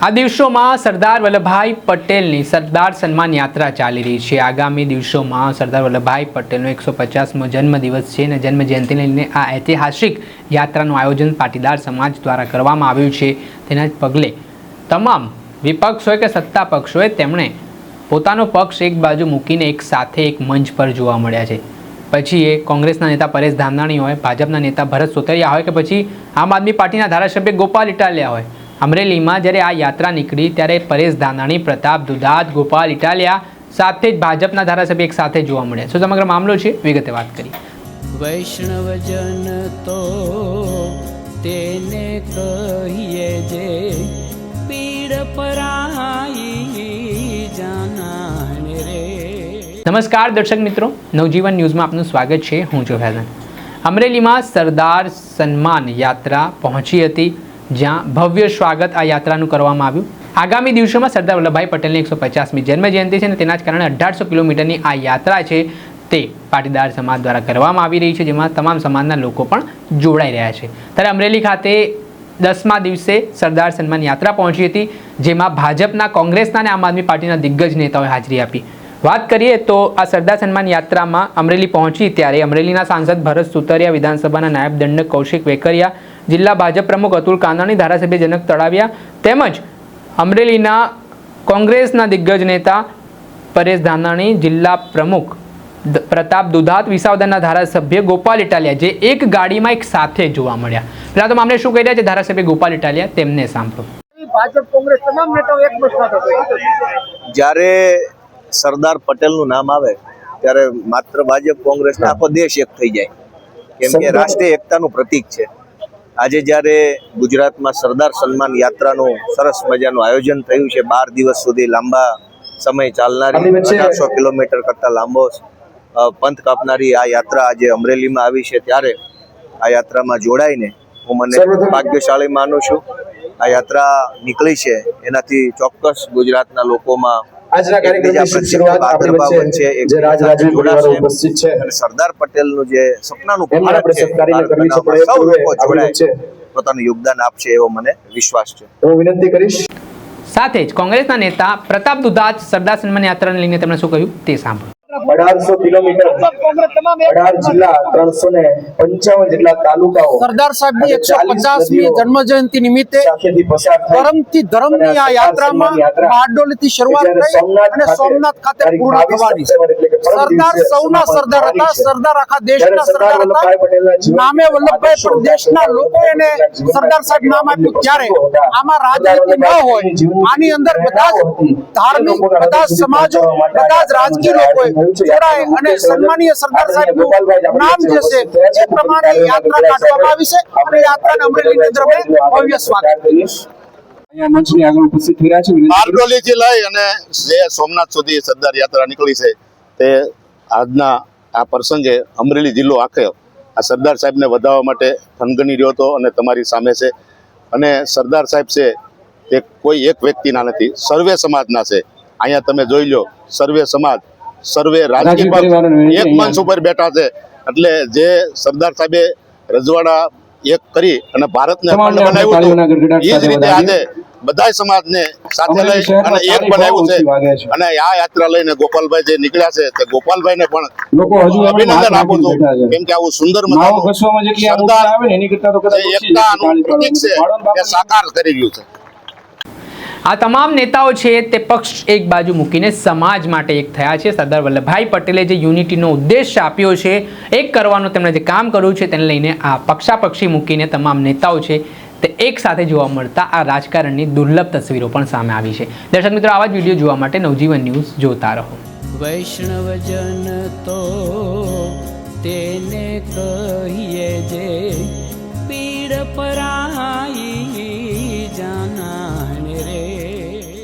આ દિવસોમાં સરદાર વલ્લભભાઈ પટેલની સરદાર સન્માન યાત્રા ચાલી રહી છે. આગામી દિવસોમાં સરદાર વલ્લભભાઈ પટેલનો એકસો પચાસમો જન્મદિવસ છે અને જન્મ જયંતિને લઈને આ ઐતિહાસિક યાત્રાનું આયોજન પાટીદાર સમાજ દ્વારા કરવામાં આવ્યું છે. તેના પગલે તમામ વિપક્ષ હોય કે સત્તા પક્ષ હોય તેમણે પોતાનો પક્ષ એક બાજુ મૂકીને એક સાથે એક મંચ પર જોવા મળ્યા છે. પછી એ કોંગ્રેસના નેતા પરેશ ધામનાણી હોય, ભાજપના નેતા ભરત સોતરિયા હોય કે પછી આમ આદમી પાર્ટીના ધારાસભ્ય ગોપાલ ઇટાલિયા હોય અમરેલીમાં જ્યારે આ યાત્રા નીકળી ત્યારે પરેશ ધાનાણી પ્રતાપ દુધાત ગોપાલ ઇટાલિયા સાથે જ ભાજપના ધારાસભ્ય એક સાથે જોવા મળ્યા. શું સમગ્ર મામલો છે? વિગતે વાત કરી વૈષ્ણવજન તો તેને કહીએ જે પીડ પરાઈ જાનાને રે. નમસ્કાર દર્શક મિત્રો. નવજીવન ન્યૂઝમાં આપનું સ્વાગત છે. હું જો ફૈઝન અમરેલીમાં સરદાર સન્માન યાત્રા પહોંચી હતી. જ્યાં ભવ્ય સ્વાગત આ યાત્રાનું કરવામાં આવ્યું. આગામી દિવસોમાં સરદાર વલ્લભભાઈ પટેલની એકસો પચાસમી જન્મજયંતિ છે અને તેના જ કારણે અઢારસો કિલોમીટરની આ યાત્રા છે તે પાટીદાર સમાજ દ્વારા કરવામાં આવી રહી છે, જેમાં તમામ સમાજના લોકો પણ જોડાઈ રહ્યા છે. ત્યારે અમરેલી ખાતે દસમા દિવસે સરદાર સન્માન યાત્રા પહોંચી હતી, જેમાં ભાજપના કોંગ્રેસના અને આમ આદમી પાર્ટીના દિગ્ગજ નેતાઓએ હાજરી આપી. વાત કરીએ તો આ સરદાર સન્માન યાત્રામાં અમરેલી પહોંચી ત્યારે અમરેલીના સાંસદ ભરત સુતરિયા વિધાનસભાના નાયબ દંડક કૌશિક વેકરિયા જિલ્લા ભાજપ પ્રમુખ અતુલ કાનાણી ધારાસભ્ય જનક તળાવિયા તેમજ અમરેલીના કોંગ્રેસના દિગ્ગજ નેતા પરેશ ધાનાણી જિલ્લા પ્રમુખ પ્રતાપ દુધાત વિસાવદરના ધારાસભ્ય ગોપાલ ઇટાલિયા જે એક ગાડીમાં એક સાથે જોવા મળ્યા. પહેલા તો મામલે શું કહી રહ્યા છે? ધારાસભ્ય ગોપાલ ઇટાલિયા તેમને સાંભળો. ભાજપ કોંગ્રેસ તમામ નેતાઓ એક જ્યારે સરદાર પટેલનું નામ આવે ત્યારે માત્ર ભાજપ કોંગ્રેસ આખો દેશ એક થઈ જાય. કેમ કે રાષ્ટ્રીય એકતાનું પ્રતીક છે. આજે જ્યારે ગુજરાતમાં સરદાર સન્માન યાત્રાનું સરસ મજાનું આયોજન થયું છે બાર દિવસ સુધી લાંબા સમય ચાલનારી અઢારસો કિલોમીટર કરતા લાંબો પંથ કાપનારી આ યાત્રા આજે અમરેલીમાં આવી છે. ત્યારે આ યાત્રામાં જોડાઈને હું મને ભાગ્યશાળી માનું છું. આ યાત્રા નીકળી છે. એનાથી ચોક્કસ ગુજરાતના લોકોમાં આજના કાર્યક્રમની શરૂઆત આપણી વચ્ચે જે રાજ રાજવી પરિવાર ઉપસ્થિત છે. અને સરદાર પટેલનું જે સપનાનું ભારત આપણે સત્કારીને કરવી છે પણ સૌ લોકો જોડાય છે પોતાનું યોગદાન આપશે એવો મને વિશ્વાસ છે. હું વિનંતી કરીશ. સાથે જ કોંગ્રેસના નેતા પ્રતાપ દુધાત સરદાર સન્માન યાત્રાને લઈને તેમણે શું કહ્યું? તે સાંભળો. અઢારસો કિલોમીટર અઢાર જિલ્લા ત્રણસો ને પંચાવન જેટલા તાલુકાઓ સરદાર સાહેબની એકસો 40 પચાસમી જન્મ જયંતિ નિમિત્તે ધર્મથી ધર્મની આ યાત્રામાં સરદારથી શરૂઆત થઈ સોમનાથ અને સોમનાથ ખાતે પૂર્ણ થવાની સરદાર સૌના સરદાર હતા સરદાર આખા દેશના સરદાર સરદાર હતા. નામે વલ્લભભાઈ પણ દેશના લોકો એને સરદાર સાહેબ નામ આપ્યું. ત્યારે આમાં રાજનીતિ ન હોય આની અંદર બધા જ ધાર્મિક બધા સમાજો બધા જ રાજકીય લોકોએ જોડાય અને સન્માનીય સરદાર સાહેબનું નામ જે છે એ પ્રમાણે યાત્રા કાઢવામાં આવી છે અને યાત્રાને અમરેલીની અંદર ભવ્ય સ્વાગત. કરીએ અહીંયા મંચની આગળ ઉપસ્થિત થઈ રહ્યા છે વિનંતી બારડોલીથી લઈ અને જે સોમનાથ સુધી સરદાર યાત્રા નીકળી છે તે આજના આ પ્રસંગે અમરેલી જિલ્લો આખે આ સરદાર સાહેબને વધાવવા માટે થનગની રહ્યો હતો અને તમારી સામે છે. અને સરદાર સાહેબ છે તે કોઈ એક વ્યક્તિના નથી સર્વે સમાજના છે. અહીંયા તમે જોઈ લો સર્વે સમાજ સર્વે રાજકીય એક મંચ ઉપર બેઠા છે. એટલે જે સરદાર સાહેબે રજવાડા એક કરી અને ભારતને અખંડ બનાવ્યું હતું. એ જ રીતે આજે બધા સમાજને સાથે લઈ અને એક બનાવ્યું છે. અને આ યાત્રા લઈને ગોપાલભાઈ જે નીકળ્યા છે તે ગોપાલભાઈને પણ લોકો હજુ એમની અભિનંદન આપું છું કેમ કે આવું સુંદર મજાનું સરદાર ને તો એકતાનું. પ્રતીક છે એ સાકાર કરી રહ્યું છે. આ તમામ નેતાઓ છે તે પક્ષ એક બાજુ મૂકીને સમાજ માટે એક થયા છે. સરદાર વલ્લભભાઈ પટેલે જે યુનિટીનો ઉદ્દેશ આપ્યો છે, એક કરવાનું તેમણે જે કામ કર્યું છે તેને લઈને આ પક્ષાપક્ષી મૂકીને તમામ નેતાઓ છે તે એક સાથે જોવા મળતા આ રાજકારણની દુર્લભ તસવીરો પણ સામે આવી છે. દર્શક મિત્રો, આવા જ વીડિયો જોવા માટે નવજીવન ન્યૂઝ જોતા રહો. વૈષ્ણવજન તો તેને કહીએ જે પીડ પરાઈ